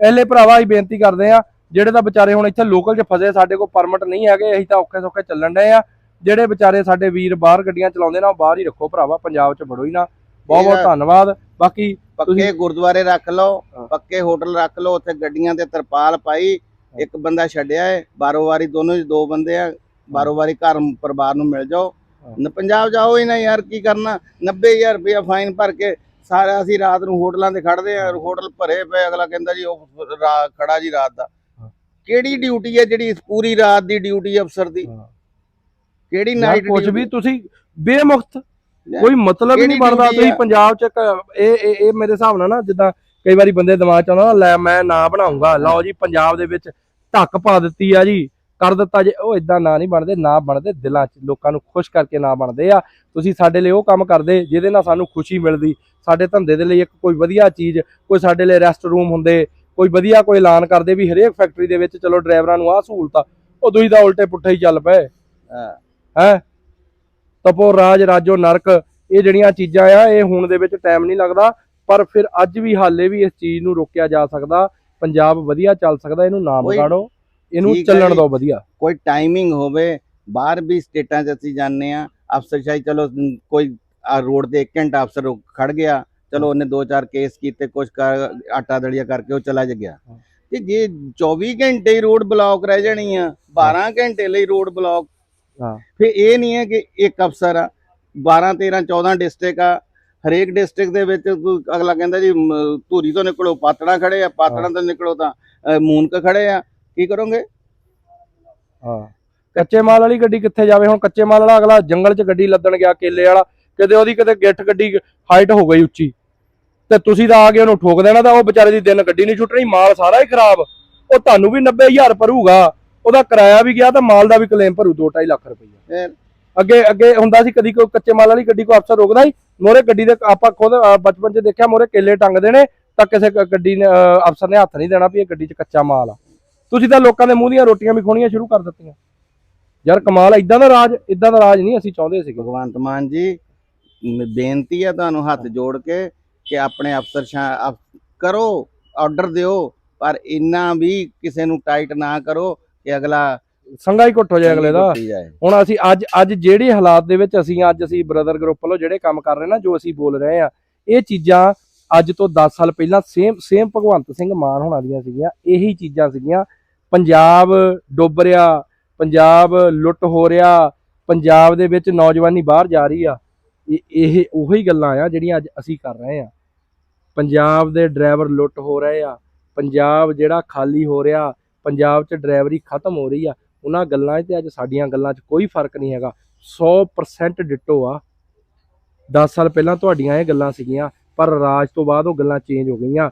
ਐਲੇ ਭਰਾਵਾ ਅਸੀਂ ਬੇਨਤੀ ਕਰਦੇ ਆ ਜਿਹੜੇ ਤਾਂ ਵਿਚਾਰੇ ਹੁਣ ਇੱਥੇ ਲੋਕਲ 'ਚ ਫਸੇ ਸਾਡੇ ਕੋਲ ਪਰਮਿਟ ਨਹੀਂ ਹੈਗੇ ਅਸੀਂ ਤਾਂ ਔਖੇ ਸੌਖੇ ਚੱਲਣ ਡਏ ਆ ਜਿਹੜੇ ਵਿਚਾਰੇ ਸਾਡੇ ਵੀਰ ਬਾਹਰ ਗੱਡੀਆਂ ਚਲਾਉਂਦੇ ਨਾ ਉਹ ਬਾਹਰ ਹੀ ਰੱਖੋ ਭਰਾਵਾ ਪੰਜਾਬ 'ਚ ਬੜੋ ਹੀ ਨਾ। ਬਹੁਤ ਬਹੁਤ ਧੰਨਵਾਦ। ਬਾਕੀ ਪੱਕੇ ਗੁਰਦੁਆਰੇ ਰੱਖ ਲਓ ਹਾਂ। ਪੱਕੇ ਹੋਟਲ ਰੱਖ ਲਓ ਉੱਥੇ ਗੱਡੀਆਂ ਤੇ ਤਰਪਾਲ ਪਾਈ ਇੱਕ ਬੰਦਾ ਛੱਡਿਆ ਹੈ ਬਾਰੋ ਵਾਰੀ ਦੋਨੋਂ ਹੀ ਦੋ ਬੰਦੇ ਆ ਬਾਰੋ ਵਾਰੀ ਘਰ ਪਰਿਵਾਰ ਨੂੰ ਮਿਲ ਜਾਓ। ਪੰਜਾਬ ਜਾਓ ਹੀ ਨਾ ਯਾਰ ਕੀ ਕਰਨਾ? 90000 ਰੁਪਇਆ ਫਾਈਨ ਭਰ ਕੇ ਸਾਰਾ ਅਸੀਂ ਰਾਤ ਨੂੰ ਹੋਟਲਾਂ ਤੇ ਖੜਦੇ ਆ ਹੋਟਲ ਭਰੇ ਪਏ ਅਗਲਾ ਕਹਿੰਦਾ ਜੀ ਉਹ ਖੜਾ ਜੀ ਰਾਤ ਦਾ। ਕਿਹੜੀ ਡਿਊਟੀ ਹੈ ਜਿਹੜੀ ਪੂਰੀ ਰਾਤ ਦੀ ਡਿਊਟੀ ਅਫਸਰ ਦੀ? ਕਿਹੜੀ ਨਾਈਟ ਕੁਝ ਵੀ ਤੁਸੀਂ ਬੇਮੁਖਤ ਕੋਈ ਮਤਲਬ ਹੀ ਨਹੀਂ ਬਣਦਾ। ਤੁਸੀਂ? ਪੰਜਾਬ 'ਚ ਇਹ ਇਹ ਮੇਰੇ ਹਿਸਾਬ ਨਾਲ ਨਾ ਜਿੱਦਾਂ ਕਈ ਵਾਰੀ ਬੰਦੇ ਦਿਮਾਗ 'ਚ ਆਉਂਦਾ ਲੈ ਮੈਂ ਨਾ ਬਣਾਉਂਗਾ। ਲਓ ਜੀ ਪੰਜਾਬ ਦੇ ਵਿੱਚ ਢੱਕ ਪਾ ਦਿੱਤੀ ਆ ਜੀ। ਕਰ ਦਿੱਤਾ ਜੇ ਉਹ ਇਦਾਂ ਨਾ ਨਹੀਂ ਬਣਦੇ ਨਾ ਬਣਦੇ ਦਿਲਾਂ 'ਚ। ਲੋਕਾਂ ਨੂੰ ਖੁਸ਼ ਕਰਕੇ ਨਾ ਬਣਦੇ ਆ। ਤੁਸੀਂ ਸਾਡੇ ਲਈ ਉਹ ਕੰਮ ਕਰਦੇ ਜਿਹਦੇ ਨਾਲ ਸਾਨੂੰ ਖੁਸ਼ੀ ਮਿਲਦੀ। ਸਾਡੇ ਧੰਦੇ ਦੇ ਲਈ ਇੱਕ ਕੋਈ ਵਧੀਆ ਚੀਜ਼ ਕੋਈ ਸਾਡੇ ਲਈ ਰੈਸਟ ਰੂਮ ਹੁੰਦੇ ਕੋਈ ਵਧੀਆ ਕੋਈ ਐਲਾਨ ਕਰਦੇ ਵੀ ਹਰੇਕ ਫੈਕਟਰੀ ਦੇ ਵਿੱਚ ਚਲੋ ਡਰਾਈਵਰਾਂ ਨੂੰ ਆਹ ਸਹੂਲਤ ਆ ਉਹ ਤੁਸੀਂ ਤਾਂ ਉਲਟੇ ਪੁੱਠੇ ਹੀ ਚੱਲ ਪਏ। ਹਾਂ। ਹੈ? ਤਪੋ ਰਾਜ ਰਾਜੋ ਨਰਕ ਇਹ ਜਿਹੜੀਆਂ ਚੀਜ਼ਾਂ ਆ ਇਹ ਹੁਣ ਦੇ ਵਿੱਚ ਟਾਈਮ ਨਹੀਂ ਲੱਗਦਾ ਪਰ ਫਿਰ ਅੱਜ ਵੀ ਹਾਲੇ ਵੀ ਇਸ ਚੀਜ਼ ਨੂੰ ਰੋਕਿਆ ਜਾ ਸਕਦਾ। ਪੰਜਾਬ ਵਧੀਆ ਚੱਲ ਸਕਦਾ ਇਹਨੂੰ ਨਾ ਵਿਗਾੜੋ। ਇਹਨੂੰ ਠੀਕ ਹੈ ਚੱਲਣ ਜੀ। ਦਿਓ ਵਧੀਆ। ਕੋਈ ਟਾਈਮਿੰਗ ਹੋਵੇ ਬਾਹਰ ਵੀ ਸਟੇਟਾਂ 'ਚ ਅਸੀਂ ਜਾਂਦੇ ਆ ਅਫਸਰਸ਼ਾਹੀ ਚਲੋ ਕੋਈ ਰੋਡ ਤੇ 1 ਘੰਟਾ ਅਫਸਰ ਖੜ ਗਿਆ। ਚਲੋ ਉਹਨੇ ਦੋ ਚਾਰ ਕੇਸ ਕੀਤੇ ਕੁਝ ਕਰ ਆਟਾ ਦਲੀਆ ਕਰਕੇ ਉਹ ਚਲਾ ਜ ਗਿਆ। ਹਾਂ। ਤੇ ਜੇ 24 ਘੰਟੇ ਹੀ ਰੋਡ ਬਲੌਕ ਰਹਿ ਜਾਣੀ ਆ 12 ਘੰਟੇ ਲਈ ਰੋਡ ਬਲੌਕ ਹਾਂ। ਫਿਰ ਇਹ ਨਹੀਂ ਹੈ ਕਿ ਇੱਕ ਅਫਸਰ ਆ 12 13 14 ਡਿਸਟ੍ਰਿਕਟ ਆ ਹਰੇਕ ਡਿਸਟ੍ਰਿਕਟ ਦੇ ਵਿੱਚ ਅਗਲਾ ਕਹਿੰਦਾ ਜੀ ਮ, ਧੂਰੀ ਤੋਂ ਨਿਕਲੋ ਪਾਤੜਾ ਖੜੇ ਆ ਪਾਤੜਾ ਤੋਂ ਨਿਕਲੋ ਤਾਂ ਅ, ਮੂਨਕ ਖੜੇ ਆ। ਕੀ ਕਰੋਗੇ? ਹਾਂ। ਕੱਚੇ ਮਾਲ ਵਾਲੀ ਗੱਡੀ ਕਿੱਥੇ ਜਾਵੇ? ਹੁਣ ਕੱਚੇ ਮਾਲ ਵਾਲਾ ਅਗਲਾ ਜੰਗਲ 'ਚ ਗੱਡੀ ਲੱਦਣ ਗਿਆ ਕੇਲੇ ਵਾਲਾ ਕਿਤੇ ਉਹਦੀ ਕਿਤੇ ਗਿੱਠ ਗੱਡੀ ਹਾਈਟ ਹੋ ਗਈ ਉੱਚੀ। ਤੇ ਤੁਸੀਂ ਤਾਂ ਆ ਕੇ ਉਹਨੂੰ ਠੋਕ ਦੇਣਾ ਤਾਂ ਉਹ ਵਿਚਾਰੇ ਦੀ ਦਿਨ ਗੱਡੀ ਨਹੀਂ ਛੁੱਟਣੀ ਮਾਲ ਸਾਰਾ ਹੀ ਖਰਾਬ। ਉਹ ਤੁਹਾਨੂੰ ਵੀ 90000 ਭਰੂਗਾ। ਉਹਦਾ ਕਿਰਾਇਆ ਵੀ ਗਿਆ ਤਾਂ ਮਾਲ ਦਾ ਵੀ ਕਲੇਮ ਭਰੂ 2.5 ਲੱਖ ਰੁਪਈਆ। ਅੱਗੇ ਅੱਗੇ ਹੁੰਦਾ ਸੀ ਕਦੀ ਕੋਈ ਕੱਚੇ ਮਾਲ ਵਾਲੀ ਗੱਡੀ ਕੋ ਅਫਸਰ ਰੋਕਦਾ ਸੀ ਮੋਰੇ ਗੱਡੀ ਦੇ ਆਪਾਂ ਖੁਦ ਬਚਪਨ 'ਚ ਦੇਖਿਆ ਮੋਰੇ ਕੇਲੇ ਟੰਗਦੇ ਨੇ ਤਾਂ ਕਿਸੇ ਗੱਡੀ ਨੇ ਅਫਸਰ ਨੇ ਹੱਥ ਨਹੀਂ ਦੇਣਾ ਵੀ ਇਹ ਗੱਡੀ 'ਚ ਕੱਚਾ ਮਾਲ ਆ। ਤੁਸੀਂ ਤਾਂ ਲੋਕਾਂ ਦੇ ਮੂੰਹ ਦੀਆਂ ਰੋਟੀਆਂ ਵੀ ਖੋਣੀਆਂ ਸ਼ੁਰੂ ਕਰ ਦਿੱਤੀਆਂ। ਯਾਰ ਕਮਾਲ ਇਦਾਂ ਦਾ ਰਾਜ ਇਦਾਂ ਦਾ ਰਾਜ ਨਹੀਂ ਅਸੀਂ ਚਾਹੁੰਦੇ ਸੀਗੇ। ਭਗਵੰਤ ਮਾਨ ਜੀ ਬੇਨਤੀ ਹੈ ਤੁਹਾਨੂੰ ਹੱਥ ਜੋੜ ਕੇ ਕਿ ਆਪਣੇ ਅਫਸਰ ਸ਼ਾ- ਅਫ- ਕਰੋ ਆਰਡਰ ਦਿਓ ਪਰ ਇੰਨਾ ਵੀ ਕਿਸੇ ਨੂੰ ਟਾਈਟ ਨਾ ਕਰੋ ਕਿ ਅਗਲਾ ਸੰਗਾ ਹੀ ਘੁੱਟ ਹੋ ਜਾਏ ਅਗਲੇ ਦਾ। ਹੁਣ ਅਸੀਂ ਅੱਜ ਅੱਜ ਜਿਹੜੇ ਹਾਲਾਤ ਦੇ ਵਿੱਚ ਅਸੀਂ ਅੱਜ ਅਸੀਂ ਬ੍ਰਦਰ ਗਰੁੱਪ ਵੱਲੋਂ ਜਿਹੜੇ ਕੰਮ ਕਰ ਰਹੇ ਨਾ ਜੋ ਅਸੀਂ ਬੋਲ ਰਹੇ ਆ ਇਹ ਚੀਜ਼ਾਂ ਅੱਜ ਤੋਂ 10 ਸਾਲ ਪਹਿਲਾਂ ਸੇਮ ਸੇਮ ਭਗਵੰਤ ਸਿੰਘ ਮਾਨ ਹੋਣਾ ਦੀਆਂ ਸੀਗੀਆਂ ਇਹੀ ਚੀਜ਼ਾਂ ਸੀਗੀਆਂ। ਪੰਜਾਬ ਡੁੱਬ ਰਿਹਾ, ਪੰਜਾਬ ਲੁੱਟ ਹੋ ਰਿਹਾ, ਪੰਜਾਬ ਦੇ ਵਿੱਚ ਨੌਜਵਾਨੀ ਬਾਹਰ ਜਾ ਰਹੀ ਆ। ਇਹ ਇਹ ਉਹੀ ਗੱਲਾਂ ਆ ਜਿਹੜੀਆਂ ਅੱਜ ਅਸੀਂ ਕਰ ਰਹੇ ਆ। ਪੰਜਾਬ ਦੇ ਡਰਾਈਵਰ ਲੁੱਟ ਹੋ ਰਹੇ ਆ, ਪੰਜਾਬ ਜਿਹੜਾ ਖਾਲੀ ਹੋ ਰਿਹਾ, ਪੰਜਾਬ 'ਚ ਡਰਾਈਵਰੀ ਖਤਮ ਹੋ ਰਹੀ ਆ। ਉਹਨਾਂ ਗੱਲਾਂ 'ਚ ਤੇ ਅੱਜ ਸਾਡੀਆਂ ਗੱਲਾਂ 'ਚ ਕੋਈ ਫ਼ਰਕ ਨਹੀਂ ਹੈਗਾ। 100% ਡਿੱਟੋ ਆ। 10 ਸਾਲ ਪਹਿਲਾਂ ਤੁਹਾਡੀਆਂ ਇਹ ਗੱਲਾਂ ਸੀਗੀਆਂ, ਪਰ ਰਾਜ ਤੋਂ ਬਾਅਦ ਉਹ ਗੱਲਾਂ ਚੇਂਜ ਹੋ ਗਈਆਂ।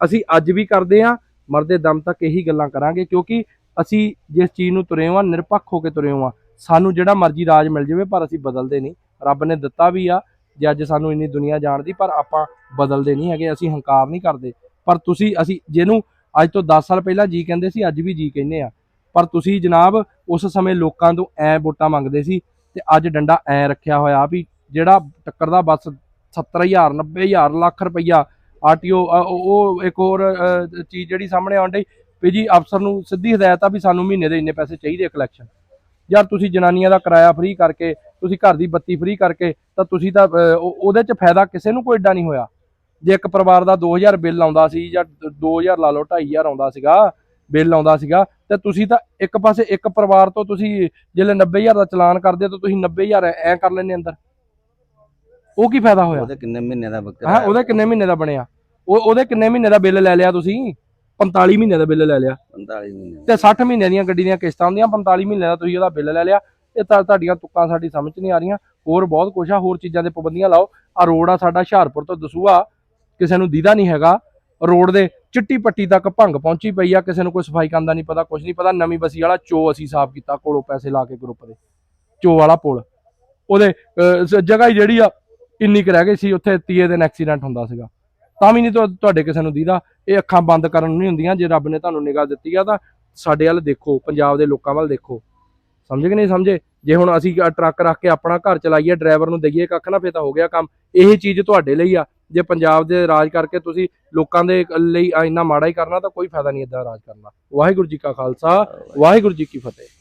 ਅਸੀਂ ਅੱਜ ਵੀ ਕਰਦੇ ਆ ਮਰਦੇ ਦਮ ਤੱਕ ਇਹੀ ਗੱਲਾਂ ਕਰਾਂਗੇ, ਕਿਉਂਕਿ ਅਸੀਂ ਜਿਸ ਚੀਜ਼ ਨੂੰ ਤੁਰੇ ਹਾਂ, ਨਿਰਪੱਖ ਹੋ ਕੇ ਤੁਰੇ ਹਾਂ। ਸਾਨੂੰ ਜਿਹੜਾ ਮਰਜ਼ੀ ਰਾਜ ਮਿਲ ਜਾਵੇ, ਪਰ ਅਸੀਂ ਬਦਲਦੇ ਨਹੀਂ। ਰੱਬ ਨੇ ਦਿੱਤਾ ਵੀ ਆ ਜੇ ਅੱਜ ਸਾਨੂੰ ਇੰਨੀ ਦੁਨੀਆ ਜਾਣਦੀ ਪਰ ਆਪਾਂ ਬਦਲਦੇ ਨਹੀਂ ਹੈਗੇ, ਅਸੀਂ ਹੰਕਾਰ ਨਹੀਂ ਕਰਦੇ। ਪਰ ਤੁਸੀਂ, ਅਸੀਂ ਜਿਹਨੂੰ ਅੱਜ ਤੋਂ 10 ਸਾਲ ਪਹਿਲਾਂ ਜੀ ਕਹਿੰਦੇ ਸੀ, ਅੱਜ ਵੀ ਜੀ ਕਹਿੰਦੇ ਆ। ਪਰ ਤੁਸੀਂ ਜਨਾਬ ਉਸ ਸਮੇਂ ਲੋਕਾਂ ਤੋਂ ਐ ਵੋਟਾਂ ਮੰਗਦੇ ਸੀ ਤੇ ਅੱਜ ਡੰਡਾ ਐ ਰੱਖਿਆ ਹੋਇਆ ਵੀ ਜਿਹੜਾ ਟੱਕਰ ਟੱਕਰਦਾ ਬਸ 70000 90000 ਲੱਖ ਰੁਪਈਆ ਆਰਟੀਓ ਉਹ ਇੱਕ ਹੋਰ ਚੀਜ਼ ਜਿਹੜੀ ਸਾਹਮਣੇ ਆਉਣ ਡਈ, ਵੀ ਜੀ ਅਫਸਰ ਨੂੰ ਸਿੱਧੀ ਹਦਾਇਤ ਆ ਵੀ ਸਾਨੂੰ ਮਹੀਨੇ ਦੇ ਇੰਨੇ ਪੈਸੇ ਚਾਹੀਦੇ ਆ ਕਲੈਕਸ਼ਨ ਯਾਰ ਤੁਸੀਂ ਜਨਾਨੀਆਂ ਦਾ ਕਿਰਾਇਆ ਫ੍ਰੀ ਕਰਕੇ, ਤੁਸੀਂ ਘਰ ਦੀ ਬੱਤੀ ਫ੍ਰੀ ਕਰਕੇ, ਤਾਂ ਤੁਸੀਂ ਤਾਂ ਉਹ- ਉਹਦੇ ਚ ਫਾਇਦਾ ਕਿਸੇ ਨੂੰ ਕੋਈ ਏਡਾ ਨਹੀਂ ਹੋਇਆ। ਜੇ ਇੱਕ ਪਰਿਵਾਰ ਦਾ 2000 ਬਿੱਲ ਆਉਂਦਾ ਸੀ ਜਾਂ 2000 ਲਾ ਲਓ 2500 ਆਉਂਦਾ ਸੀਗਾ, ਬਿੱਲ ਆਉਂਦਾ ਸੀਗਾ, ਤੇ ਤੁਸੀਂ ਤਾਂ ਇੱਕ ਪਾਸੇ ਇੱਕ ਪਰਿਵਾਰ ਤੋਂ ਤੁਸੀਂ ਜਿਹੜੇ 90000 ਦਾ ਚਲਾਨ ਕਰਦੇ ਹੋ, ਤਾਂ ਤੁਸੀਂ 90000 ਐ ਕਰ ਲੈਣੇ ਅੰਦਰ। ਉਹ ਕੀ ਫਾਇਦਾ ਹੋਇਆ? ਉਹਦੇ ਕਿੰਨੇ ਮਹੀਨੇ ਦਾ ਬੱਕਰਾ ਹਾਂ ਉਹਦੇ ਕਿੰਨੇ ਮਹੀਨੇ ਦਾ ਬਣਿਆ? ਉਹ ਉਹਦੇ ਕਿੰਨੇ ਮਹੀਨੇ ਦਾ ਬਿੱਲ ਲੈ ਲਿਆ ਤੁਸੀਂ? 45 ਮਹੀਨੇ ਦਾ ਬਿੱਲ ਲੈ ਲਿਆ। 45 ਮਹੀਨੇ ਤੇ 60 ਮਹੀਨੇ ਦੀਆਂ ਗੱਡੀ ਦੀਆਂ ਕਿਸ਼ਤਾਂ ਹੁੰਦੀਆਂ 45 ਮਹੀਨੇ ਦਾ ਤੁਸੀਂ ਉਹਦਾ ਬਿੱਲ ਲੈ ਲਿਆ। ਇਹ ਤਾਂ ਤੁਹਾਡੀਆਂ ਤੁੱਕਾਂ ਸਾਡੀ ਸਮਝ ਨਹੀਂ ਆ ਰਹੀਆਂ। ਹੋਰ ਬਹੁਤ ਕੁਛ ਆ ਹੋਰ ਚੀਜ਼ਾਂ ਦੇ ਪਾਬੰਦੀਆਂ ਲਾਓ। ਆ ਰੋਡ ਆ ਸਾਡਾ ਹੁਸ਼ਿਆਰਪੁਰ ਤੋਂ ਦਸੂਆ। ਕਿਸੇ ਨੂੰ ਦੀਦਾ ਨਹੀਂ ਹੈਗਾ। ਰੋਡ ਦੇ ਚਿੱਟੀ ਪੱਟੀ ਤੱਕ ਭੰਗ ਪਹੁੰਚੀ ਪਈ ਆ। ਕਿਸੇ ਨੂੰ ਕੋਈ ਸਫ਼ਾਈ ਕਰਨ ਦਾ ਨਹੀਂ ਪਤਾ ਕੁਛ ਨਹੀਂ ਪਤਾ। ਨਵੀਂ ਬਸੀ ਵਾਲਾ ਚੋ ਅਸੀਂ ਸਾਫ਼ ਕੀਤਾ ਕੋਲੋਂ ਪੈਸੇ ਲਾ ਕੇ ਗਰੁੱਪ ਦੇ। ਚੋ ਵਾਲਾ ਪੁਲ। ਉਹਦੇ ਜਗ੍ਹਾ ਹੀ ਜਿਹੜੀ ਆ ਇੰਨੀ ਕੁ ਰਹਿ ਗਈ ਸੀ, ਉੱਥੇ ਤੀਏ ਦਿਨ ਐਕਸੀਡੈਂਟ ਹੁੰਦਾ ਸੀਗਾ। ਤਾਂ ਵੀ ਨਹੀਂ ਤੁਹਾ- ਤੁਹਾਡੇ ਕਿਸੇ ਨੂੰ ਦੀਦਾ। ਇਹ ਅੱਖਾਂ ਬੰਦ ਕਰਨ ਨੂੰ ਨਹੀਂ ਹੁੰਦੀਆਂ, ਜੇ ਰੱਬ ਨੇ ਤੁਹਾਨੂੰ ਨਿਗਾਹ ਦਿੱਤੀ ਆ ਤਾਂ ਸਾਡੇ ਵੱਲ ਦੇਖੋ, ਪੰਜਾਬ ਦੇ ਲੋਕਾਂ ਵੱਲ ਦੇਖੋ। ਸਮਝ ਕਿ ਨਹੀਂ ਸਮਝੇ? ਜੇ ਹੁਣ ਅਸੀਂ ਟਰੱਕ ਰੱਖ ਕੇ ਆਪਣਾ ਘਰ ਚਲਾਈਏ, ਡਰਾਈਵਰ ਨੂੰ ਦਈਏ, ਕੱਖ ਨਾ ਫੇ ਤਾਂ ਹੋ ਗਿਆ ਕੰਮ। ਇਹ ਚੀਜ਼ ਤੁਹਾਡੇ ਲਈ ਆ। ਜੇ ਪੰਜਾਬ ਦੇ ਰਾਜ ਕਰਕੇ ਤੁਸੀਂ ਲੋਕਾਂ ਦੇ ਲਈ ਇੰਨਾ ਮਾੜਾ ਹੀ ਕਰਨਾ, ਤਾਂ ਕੋਈ ਫਾਇਦਾ ਨਹੀਂ ਇਦਾਂ ਰਾਜ ਕਰਨਾ। ਵਾਹਿਗੁਰੂ ਜੀ ਕਾ ਖਾਲਸਾ, ਵਾਹਿਗੁਰੂ ਜੀ ਕੀ ਫਤਿਹ।